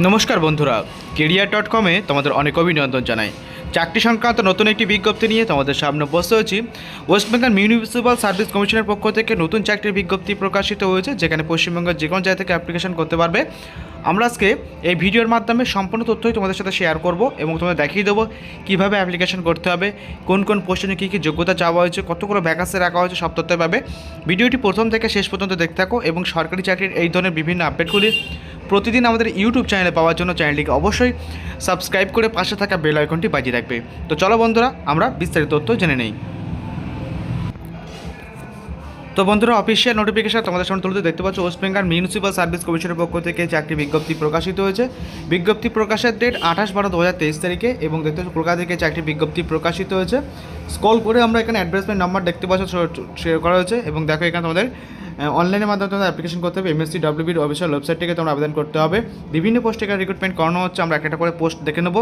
নমস্কার বন্ধুরা, career dot কমে তোমাদের অনেক অভিনন্দন জানাই। চাকরি সংক্রান্ত নতুন একটি বিজ্ঞপ্তি নিয়ে তোমাদের সামনে উপস্থিত হয়েছি। ওয়েস্ট বেঙ্গল মিউনিসিপ্যাল সার্ভিস কমিশনের পক্ষ থেকে নতুন চাকরির বিজ্ঞপ্তি প্রকাশিত হয়েছে, যেখানে পশ্চিমবঙ্গের যে কোনো জায়গা থেকে অ্যাপ্লিকেশন করতে পারবে। আমরা আজকে এই ভিডিওর মাধ্যমে সম্পূর্ণ তথ্যই তোমাদের সাথে শেয়ার করব এবং তোমাদের দেখিয়ে দেবো কীভাবে অ্যাপ্লিকেশন করতে হবে, কোন কোন পোস্টে কী কী যোগ্যতা চাওয়া হয়েছে কতগুলো ভ্যাকান্সি রাখা হয়েছে, সব তথ্য পাবে। ভিডিওটি প্রথম থেকে শেষ পর্যন্ত দেখতে থাকো এবং সরকারি চাকরির এই ধরনের বিভিন্ন আপডেটগুলি প্রতিদিন আমাদের ইউটিউব চ্যানেলে পাওয়ার জন্য চ্যানেলটিকে অবশ্যই সাবস্ক্রাইব করে পাশে থাকা বেল আইকনটি বাজিয়ে রাখবে। তো চলো বন্ধুরা, আমরা বিস্তারিত তথ্য জেনে নেই। তো বন্ধুরা অফিসিয়াল নোটিফিকেশন তোমাদের সামনে তুলতে দেখতে পাচ্ছ ওয়েস্ট বেঙ্গল মিউনিসিপ্যাল সার্ভিস কমিশনের পক্ষ থেকে চাকরি বিজ্ঞপ্তি প্রকাশিত হয়েছে। বিজ্ঞপ্তি প্রকাশের ডেট আঠাশ বারো দু তারিখে এবং দেখতে পাচ্ছ, কলকাতা থেকে চাকরি বিজ্ঞপ্তি প্রকাশিত হয়েছে। স্কল করে আমরা এখানে অ্যাডভার্টাইজমেন্ট নাম্বার দেখতে পাচ্ছ শেয়ার করা হয়েছে এবং দেখো এখানে তোমাদের অনলাইনের মাধ্যমে তোমাদের অ্যাপ্লিকেশন করতে হবে এমএসসি ডাব্লিউবির অফিসিয়াল ওয়েবসাইট থেকে তোমরা আবেদন করতে হবে। বিভিন্ন পোস্টে এখানে রিক্রুটমেন্ট করানো হচ্ছে, আমরা একটা করে পোস্ট দেখে নেব।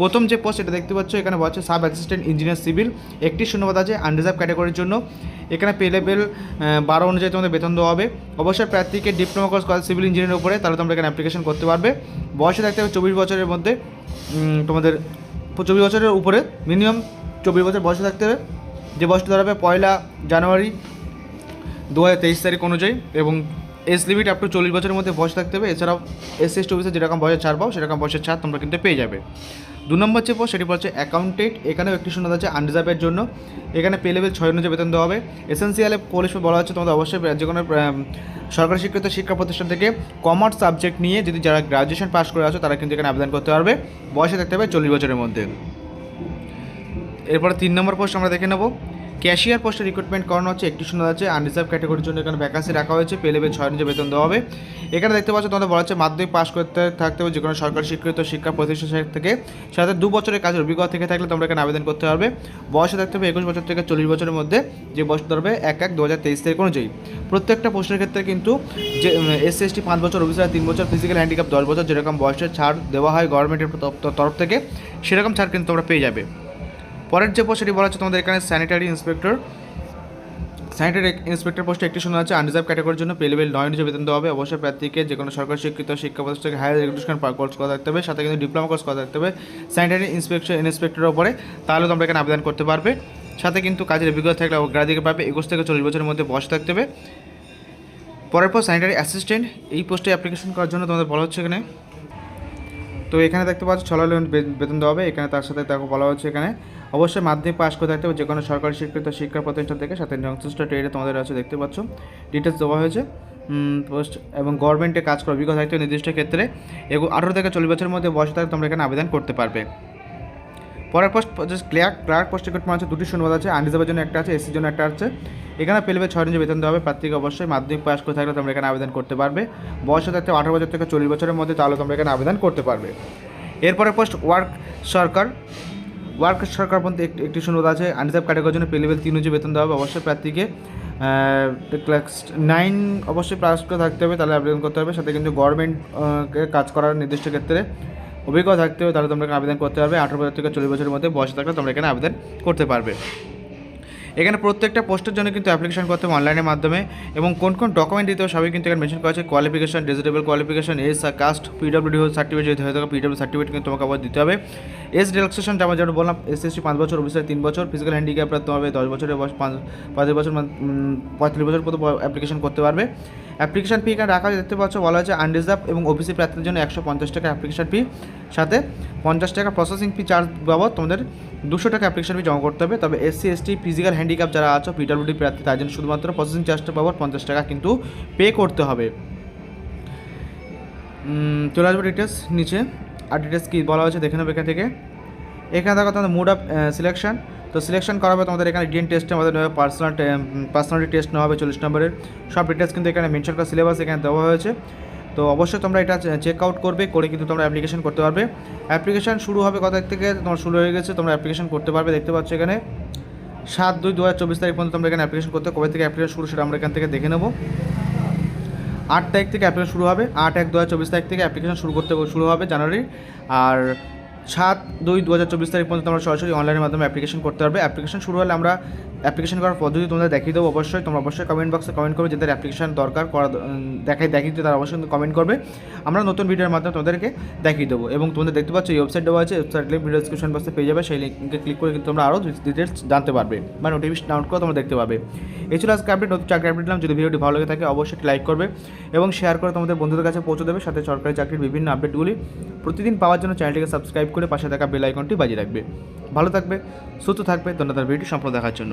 প্রথম যে পোস্ট এটা দেখতে পাচ্ছ, এখানে বলছে সাব অ্যাসিস্ট্যান্ট ইঞ্জিনিয়ার সিভিল একটি শূন্যপদ আছে আনরিজার্ভ ক্যাটাগরির জন্য। এখানে পে লেভেল বারো অনুযায়ী তোমাদের বেতন দেওয়া হবে। অবশ্যই প্রার্থীকে ডিপ্লোমা কোর্স করা সিভিল ইঞ্জিনিয়ারের উপরে, তাহলে তোমরা এখানে অ্যাপ্লিকেশন করতে পারবে। বয়সে থাকতে হবে চব্বিশ বছরের মধ্যে তোমাদের চব্বিশ বছরের উপরে মিনিমাম চব্বিশ বছর বয়সে থাকতে হবে। যে বয়সটা ধরাবে পয়লা জানুয়ারি দু হাজার তেইশ তারিখ অনুযায়ী এবং এজ লিমিট আপ টু চল্লিশ বছরের মধ্যে বয়স থাকতে হবে। এছাড়াও এস এস অফিসে যেরকম বয়সের ছাড় পাও, সেরকম বয়সের ছাড় তোমরা কিন্তু পেয়ে যাবে। দু নম্বর যে পোস্ট সেটি হচ্ছে অ্যাকাউন্টেন্ট এখানেও একটি শূন্য আছে আনরিজার্ভের জন্য। এখানে পে লেভেল ছয় অনুযায়ী বেতন দেওয়া হবে। এসেন্সিয়ালে কোলিশ বলা হচ্ছে, তোমাদের অবশ্যই যে কোনো সরকারি স্বীকৃত শিক্ষা প্রতিষ্ঠান থেকে কমার্স সাবজেক্ট নিয়ে যদি যারা গ্রাজুয়েশন পাস করে আছো, তারা কিন্তু এখানে আবেদন করতে পারবে। বয়সে থাকতে হবে চল্লিশ বছরের মধ্যে। এরপরে তিন নম্বর পোস্ট আমরা দেখে নেব। ক্যাশিয়ার পোস্টে রিক্রুটমেন্ট করানো হচ্ছে, একটি শূন্য আছে আনরিজার্ভ ক্যাটাগরির জন্য এখানে ভ্যাকান্সি রাখা হয়েছে পে লেভেল ছয় নিজে বেতন দেওয়া হবে। এখানে দেখতে পাচ্ছ, তোমাদের বলা হচ্ছে মাধ্যমিক পাস করতে থাকতে হবে যে কোনো সরকারি স্বীকৃত শিক্ষা প্রতিষ্ঠান থেকে। সাথে দু বছরের কাজের অভিজ্ঞতা থেকে থাকলে তোমরা এখানে আবেদন করতে পারবে। বয়সে থাকতে হবে একুশ বছর থেকে চল্লিশ বছরের মধ্যে, যে বয়স ধরবে এক এক দু হাজার তেইশ তারিখ অনুযায়ী। প্রত্যেকটা পোস্টের ক্ষেত্রে কিন্তু যে এস এস টি পাঁচ বছর, অফিসার তিন বছর ফিজিক্যাল হ্যান্ডিক্যাপ দশ বছর, যেরকম বয়সের ছাড় দেওয়া হয় গভর্নমেন্টের তরফ থেকে, সেরকম ছাড় কিন্তু তোমরা পেয়ে যাবে। পরের যে পোস্ট সেটি বলা হচ্ছে, তোমাদের এখানে স্যানিটারি ইন্সপেক্টর স্যানিটারি ইন্সপেক্টর পোস্টে একটি শূন্য আছে আনরিজার্ভ ক্যাটাগরির জন্য পে লেভেল নয় অনুযায়ী বেতন দেওয়া হবে। অবশ্যই প্রার্থীকে যে কোনো সরকারি শিক্ষিত, শিক্ষা প্রতিষ্ঠান হায়ার এডুকেশন কোর্স করা থাকতে হবে, সাথে কিন্তু ডিপ্লোমা কোর্স করা থাকতে হবে স্যানিটারি ইন্সপেকশন ইন্সপেক্টরের উপরে। তাহলে তোমরা এখানে আবেদন করতে পারবে। সাথে কিন্তু কাজের অভিজ্ঞতা থাকলে অগ্রাধিকার পাবে, একুশ থেকে চল্লিশ বছরের মধ্যে বয়স থাকতে হবে। পরের পর স্যানিটারি অ্যাসিস্ট্যান্ট এই পোস্টে অ্যাপ্লিকেশন করার জন্য তোমাদের বলা হচ্ছে এখানে তো এখানে দেখতে পাচ্ছ ছয় লোন বেতন দেওয়া হবে। এখানে তার সাথে তাকে বলা হচ্ছে এখানে। অবশ্যই মাধ্যমিক পাশ করে থাকতে হবে। যে কোনো সরকারি স্বীকৃত শিক্ষা প্রতিষ্ঠান থেকে সাথে সংশ্লিষ্ট ট্রেডে তোমাদের আছে, দেখতে পাচ্ছ। ডিটেলস দেওয়া হয়েছে। পোস্ট এবং গভর্নমেন্টে কাজ করার অভিজ্ঞতা থাকতে নির্দিষ্ট ক্ষেত্রে। আঠারো থেকে চল্লিশ বছরের মধ্যে বয়স থাকলে তোমরা এখানে আবেদন করতে পারবে। পরের পোস্ট ক্লিয়ার ক্লার্ক পোস্টে রিক্রুটমেন্ট আছে দুটি শূন্যপদ আছে আনরিজার্ভের জন্য একটা আছে এসির জন্য একটা আছে। এখানে পেলবে ছয় ইঞ্চি বেতন দেওয়া হবে, প্রার্থীকে অবশ্যই মাধ্যমিক পাস করে থাকলে তোমরা এখানে আবেদন করতে পারবে। বয়স থাকতে আঠারো বছর থেকে চল্লিশ বছরের মধ্যে, তাহলে তোমরা এখানে আবেদন করতে পারবে। এরপরে পোস্ট ওয়ার্ক সরকার। ওয়ার্ক সরকার পর্যন্ত একটি শূন্যতা আছে আনরিজার্ভ ক্যাটাগরির জন্য পে লেভেল তিন ইঞ্চি বেতন দেওয়া হবে, অবশ্যই প্রার্থীকে ক্লাস নাইন অবশ্যই পাস করে থাকতে হবে, তাহলে আবেদন করতে হবে। সাথে কিন্তু গভর্নমেন্ট কাজ করার নির্দিষ্ট ক্ষেত্রে অভিজ্ঞতা থাকতে হবে, তাহলে তোমরা আবেদন করতে পারবে। আঠারো বছর থেকে চল্লিশ বছরের মধ্যে বয়স থাকলে তোমরা এখানে আবেদন করতে পারবে। এখানে প্রত্যেকটা পোস্টের জন্য কিন্তু অ্যাপ্লিকেশন করতে হবে অনলাইনের মাধ্যমে এবং কোন কোন ডকুমেন্ট দিতে হবে সবই কিন্তু এখানে মেনশন করা আছে। Qualification desirable qualification S caste PWD certificate যদি হয়ে থাকে পিডব্লিউ সার্টিফিকেট কিন্তু তোমাকে আবার দিতে হবে। এস রিল্যাক্সেশন যেমন যেটা বললাম এস এসটি পাঁচ বছর অফিসার তিন বছর ফিজিক্যাল হ্যান্ডিক্যাপ রাখতে হবে দশ বছরের বয়স, পাঁচ পাঁচ বছর পঁয়তাল্লিশ বছর পর্যন্ত অ্যাপ্লিকেশন করতে পারবে। অ্যাপ্লিকেশন ফি এখানে রাখা দেখতে পাচ্ছ, বলা হয়েছে আনরিজার্ভ এবং ওবিসি প্রার্থীদের জন্য একশো পঞ্চাশ টাকা অ্যাপ্লিকেশন ফি সাথে পঞ্চাশ টাকা প্রসেসিং ফি চার্জ বাবদ তোমাদের দুশো টাকা অ্যাপ্লিকেশন ফি জমা করতে হবে। তবে এসসি এসটি ফিজিক্যাল হ্যান্ডিক্যাপ যারা আছো পিডব্লিউডি প্রার্থী, তার জন্য শুধুমাত্র প্রসেসিং চার্জটা বাবদ পঞ্চাশ টাকা কিন্তু পে করতে হবে। চলে আসবে ডিটেলস নিচে। আর ডিটেলস কী বলা হয়েছে, দেখে নেবে এখান থেকে। এখানে দেখো তোমাদের মুড অফ সিলেকশন তো সিলেকশন করা হবে তোমাদের এখানে ডিএন টেস্টে আমাদের পার্সোনাল পার্সোনালিটি টেস্ট নেওয়া হবে চল্লিশ নম্বরের। সব ডিটেলস কিন্তু এখানে মেনশন করা সিলেবাস এখানে দেওয়া হয়েছে। তো অবশ্যই তোমরা এটা চেক আউট করবে, করে কিন্তু তোমরা অ্যাপ্লিকেশন করতে পারবে। অ্যাপ্লিকেশন শুরু হবে কত থেকে? তোমার শুরু হয়ে গেছে, তোমরা অ্যাপ্লিকেশন করতে পারবে, দেখতে পাচ্ছ এখানে। সাত দুই দু হাজার চব্বিশ তারিখ পর্যন্ত তোমরা এখানে অ্যাপ্লিকেশন করতে কবে থেকে অ্যাপ্লিকেশন শুরু সেটা আমরা এখান থেকে দেখে নেব। আট তারিখ থেকে অ্যাপ্লিকেশন শুরু হবে। আট এক দু হাজার চব্বিশ তারিখ থেকে অ্যাপ্লিকেশন শুরু করতে শুরু হবে জানুয়ারি। আর সাত দুই দু হাজার চব্বিশ তারিখ পর্যন্ত তোমরা সরাসরি অনলাইনের মাধ্যমে অ্যাপ্লিকেশন করতে পারবে। অ্যাপ্লিকেশন শুরু হলে আমরা অ্যাপ্লিকেশন করার পদ্ধতি তোমাদের দেখিয়ে দেবো অবশ্যই। তোমরা অবশ্যই কমেন্ট বক্সে কমেন্ট করবে যাদের অ্যাপ্লিকেশন দরকার, করা দেখাই দেখিয়ে দিতে, তারা অবশ্যই কমেন্ট করবে। আমরা নতুন ভিডিওর মাধ্যমে তোমাদেরকে দেখিয়ে দেবো এবং তোমাদের দেখতে পাচ্ছ এই ওয়েবসাইট দেওয়া আছে ওয়েবসাইট লিঙ্ক ভিডিও ডিসক্রিপশন বক্সে পেয়ে যাবে, সেই লিঙ্কে ক্লিক করে কিন্তু তোমরা আরও ডিটেলস জানতে পারবে বা নোটিফিকেশন ডাউনলোড করে তোমরা দেখতে পাবে। এই ছিল আজকে আপডেট নতুন চাকরি আপডেট দিলাম যদি ভিডিওটি ভালো লাগে থাকে অবশ্যই লাইক করবে এবং শেয়ার করে তোমাদের বন্ধুদের কাছে পৌঁছে দেবে। সাথে সরকারি চাকরির বিভিন্ন আপডেটগুলি প্রতিদিন পাওয়ার জন্য চ্যানেলটিকে সাবস্ক্রাইব করে পাশে থাকা বেল আইকনটি বাজিয়ে রাখবে। ভালো থাকবে, সুস্থ থাকবে, ধন্যবাদ ভিডিও সম্পূর্ণ দেখার জন্য।